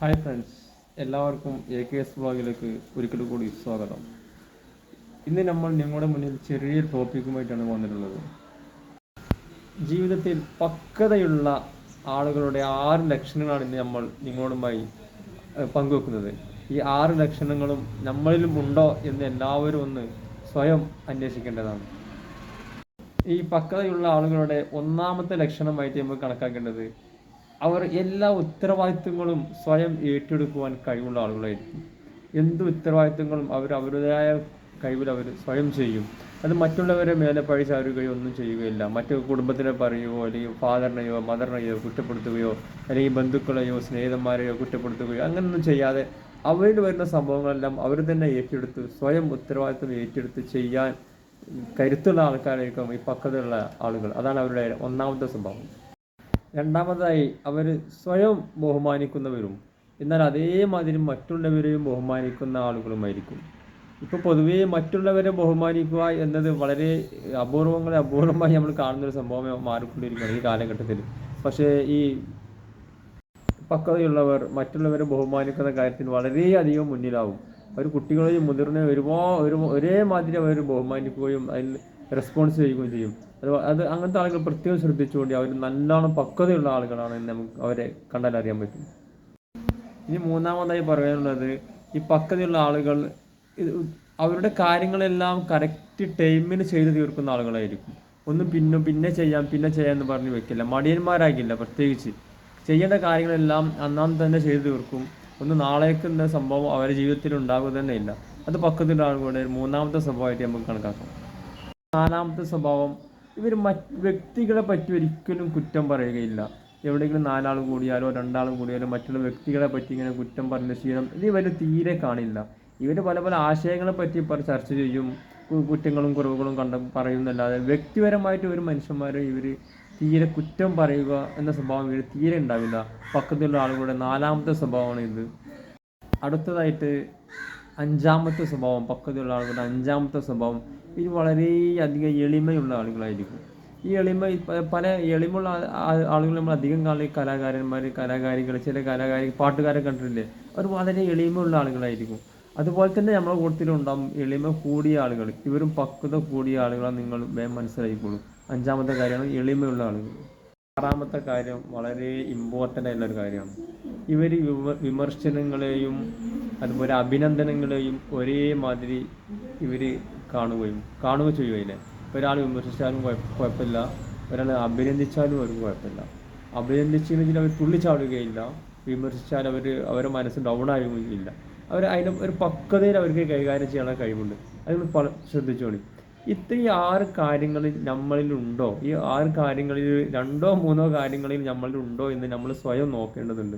Hi friends എല്ലാവർക്കും A K S ബ്ലോഗിലേക്ക് ഒരിക്കൽ കൂടി സ്വാഗതം. ഇന്ന് നമ്മൾ നിങ്ങളുടെ മുന്നിൽ ചെറിയ ടോപ്പിക്കുമായിട്ടാണ് വന്നിട്ടുള്ളത്. ജീവിതത്തിൽ പക്വതയുള്ള ആളുകളുടെ ആറ് ലക്ഷണങ്ങളാണ് ഇന്ന് നമ്മൾ നിങ്ങളുമായി പങ്കുവെക്കുന്നത്. ഈ ആറ് ലക്ഷണങ്ങളും നമ്മളിലും ഉണ്ടോ എന്ന് എല്ലാവരും ഒന്ന് സ്വയം അന്വേഷിക്കേണ്ടതാണ്. ഈ പക്വതയുള്ള ആളുകളുടെ ഒന്നാമത്തെ ലക്ഷണമായിട്ട് നമ്മൾ കണക്കാക്കേണ്ടത് അവർ എല്ലാ ഉത്തരവാദിത്വങ്ങളും സ്വയം ഏറ്റെടുക്കുവാൻ കഴിവുള്ള ആളുകളായിരിക്കും. എന്ത് ഉത്തരവാദിത്വങ്ങളും അവർ അവരുടേതായ കഴിവിൽ അവർ സ്വയം ചെയ്യും. അത് മറ്റുള്ളവരെ മേലെ പഴി ചാരുകയോ ഒന്നും ചെയ്യുകയില്ല. മറ്റു കുടുംബത്തിനെ പറയുകയോ അല്ലെങ്കിൽ ഫാദറിനെയോ മദറിനെയോ കുറ്റപ്പെടുത്തുകയോ അല്ലെങ്കിൽ ബന്ധുക്കളെയോ സ്നേഹിതന്മാരെയോ കുറ്റപ്പെടുത്തുകയോ അങ്ങനെയൊന്നും ചെയ്യാതെ അവരിൽ വരുന്ന സംഭവങ്ങളെല്ലാം അവർ തന്നെ ഏറ്റെടുത്ത് സ്വയം ഉത്തരവാദിത്വം ഏറ്റെടുത്ത് ചെയ്യാൻ കരുത്തുള്ള ആൾക്കാരായിരിക്കും ഈ പക്വതയുള്ള ആളുകൾ. അതാണ് അവരുടെ ഒന്നാമത്തെ സ്വഭാവം രണ്ടാമതായി അവർ സ്വയം ബഹുമാനിക്കുന്നവരും എന്നാൽ അതേമാതിരി മറ്റുള്ളവരെയും ബഹുമാനിക്കുന്ന ആളുകളുമായിരിക്കും. ഇപ്പോൾ പൊതുവേ മറ്റുള്ളവരെ ബഹുമാനിക്കുക എന്നത് വളരെ അപൂർവങ്ങളെ അപൂർവമായി നമ്മൾ കാണുന്നൊരു സംഭവം മാറിക്കൊണ്ടിരിക്കുകയാണ് ഈ കാലഘട്ടത്തിൽ പക്ഷേ ഈ പക്വതയുള്ളവർ മറ്റുള്ളവരെ ബഹുമാനിക്കുന്ന കാര്യത്തിൽ വളരെയധികം മുന്നിലാവും. അവർ കുട്ടികളെയും മുതിർന്ന ഒരുപാട് ഒരു ഒരേമാതിരി അവർ ബഹുമാനിക്കുകയും അതിൽ റെസ്പോൺസ് ചെയ്യുകയും ചെയ്യും. അത് അങ്ങനത്തെ ആളുകൾ പ്രത്യേകം ശ്രദ്ധിച്ചുകൊണ്ട് അവർ നല്ലോണം പക്വതയുള്ള ആളുകളാണ് നമുക്ക് അവരെ കണ്ടാൽ അറിയാൻ പറ്റും. ഇനി മൂന്നാമതായി പറയാനുള്ളത് ഈ പക്വതയുള്ള ആളുകൾ അവരുടെ കാര്യങ്ങളെല്ലാം കറക്റ്റ് ടൈമിന് ചെയ്തു തീർക്കുന്ന ആളുകളായിരിക്കും. ഒന്നും പിന്നെ പിന്നെ ചെയ്യാം പിന്നെ ചെയ്യാം എന്ന് പറഞ്ഞ് വെക്കില്ല. മടിയന്മാരാകില്ല പ്രത്യേകിച്ച്. ചെയ്യേണ്ട കാര്യങ്ങളെല്ലാം അന്നാം തന്നെ ചെയ്തു തീർക്കും. ഒന്ന് നാളേക്ക് എന്ന സംഭവം അവരുടെ ജീവിതത്തിൽ ഉണ്ടാകുക തന്നെ ഇല്ല. അത് പക്കത്തിലുള്ള ആളുകളുടെ മൂന്നാമത്തെ സ്വഭാവമായിട്ട് നമുക്ക് കണക്കാക്കാം. നാലാമത്തെ സ്വഭാവം ഇവർ മറ്റ് വ്യക്തികളെ പറ്റി ഒരിക്കലും കുറ്റം പറയുകയില്ല. എവിടെയെങ്കിലും നാലാൾ കൂടിയാലോ രണ്ടാൾ കൂടിയാലോ മറ്റുള്ള വ്യക്തികളെ പറ്റി ഇങ്ങനെ കുറ്റം പറഞ്ഞ ശീലം ഇത് ഇവർ തീരെ കാണില്ല. ഇവർ പല പല ആശയങ്ങളെ പറ്റി പറ ചർച്ച ചെയ്യും കുറ്റങ്ങളും കുറവുകളും കണ്ട പറയുന്നല്ലാതെ വ്യക്തിപരമായിട്ട് ഒരു മനുഷ്യന്മാരെ ഇവർ തീരെ കുറ്റം പറയുക എന്ന സ്വഭാവം ഇവർ തീരെ ഉണ്ടാവില്ല. പക്കത്തുള്ള ആളുകളുടെ നാലാമത്തെ സ്വഭാവമാണ് ഇത്. അടുത്തതായിട്ട് അഞ്ചാമത്തെ സ്വഭാവം പക്കത്തുള്ള ആളുകളുടെ അഞ്ചാമത്തെ സ്വഭാവം ഇത് വളരെയധികം എളിമയുള്ള ആളുകളായിരിക്കും. ഈ എളിമ പല എളിമുള്ള ആളുകൾ നമ്മൾ അധികം കാണുന്ന കലാകാരന്മാർ കലാകാരികൾ ചില കലാകാരി പാട്ടുകാരെ കണ്ടിട്ടില്ലേ? അവർ വളരെ എളിമയുള്ള ആളുകളായിരിക്കും. അതുപോലെ തന്നെ നമ്മുടെ കൂട്ടത്തിലുണ്ടാകും എളിമ കൂടിയ ആളുകൾ. ഇവരും പക്വത കൂടിയ ആളുകളാണ് നിങ്ങൾ വേഗം മനസ്സിലാക്കിക്കോളൂ. അഞ്ചാമത്തെ കാര്യമാണ് എളിമയുള്ള ആളുകൾ. ആറാമത്തെ കാര്യം വളരെ ഇമ്പോർട്ടന്റ് ആയിട്ടുള്ള ഒരു കാര്യമാണ്. ഇവർ വിമർശനങ്ങളെയും അതുപോലെ അഭിനന്ദനങ്ങളെയും ഒരേമാതിരി ഇവർ കാണുകയും കാണുക ചെയ്യുകയില്ലേ ഒരാൾ വിമർശിച്ചാലും കുഴപ്പ- കുഴപ്പമില്ല. ഒരാൾ അഭിനന്ദിച്ചാലും അവർക്ക് കുഴപ്പമില്ല. അഭിനന്ദിച്ചില്ലെങ്കിൽ അവർ തുള്ളിച്ചാടുകയില്ല വിമർശിച്ചാൽ അവർ അവരുടെ മനസ്സ് ഡൗൺ ആവുകയില്ല. അവർ അതിന് ഒരു പക്വതയിൽ അവർക്ക് കൈകാര്യം ചെയ്യാനുള്ള കഴിവുണ്ട്. അത് നമ്മൾ ശ്രദ്ധിച്ചോളി. ഇത്രയും ആറ് കാര്യങ്ങളിൽ നമ്മളിലുണ്ടോ ഈ ആറ് കാര്യങ്ങളിൽ രണ്ടോ മൂന്നോ കാര്യങ്ങളിൽ നമ്മളിലുണ്ടോ എന്ന് നമ്മൾ സ്വയം നോക്കേണ്ടതുണ്ട്.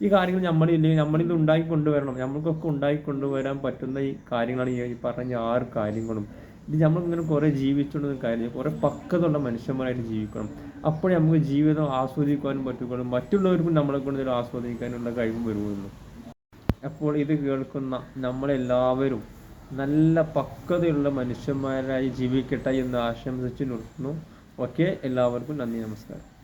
ഈ കാര്യങ്ങൾ നമ്മളില്ലേ നമ്മളിൽ ഉണ്ടാക്കി കൊണ്ടുവരണം. നമ്മൾക്കൊക്കെ ഉണ്ടാക്കി കൊണ്ടുവരാൻ പറ്റുന്ന ഈ കാര്യങ്ങളാണ് ഈ പറഞ്ഞ ആറ് കാര്യങ്ങളും. ഇത് നമ്മളിങ്ങനെ കുറേ ജീവിച്ചുകൊണ്ട് കാര്യം കുറേ പക്കതുള്ള മനുഷ്യന്മാരായിട്ട് ജീവിക്കണം. അപ്പോഴേ നമുക്ക് ജീവിതം ആസ്വദിക്കാനും പറ്റുകയുള്ളൂ. മറ്റുള്ളവർക്കും നമ്മളെ കൊണ്ട് ആസ്വദിക്കാനുള്ള കഴിവും വരുള്ളൂ അപ്പോൾ ഇത് കേൾക്കുന്ന നമ്മളെല്ലാവരും നല്ല പക്വതയുള്ള മനുഷ്യന്മാരായി ജീവിക്കട്ടെ എന്ന് ആശംസിച്ച് നിർത്തുന്നു ഓക്കെ എല്ലാവർക്കും നന്ദി നമസ്കാരം.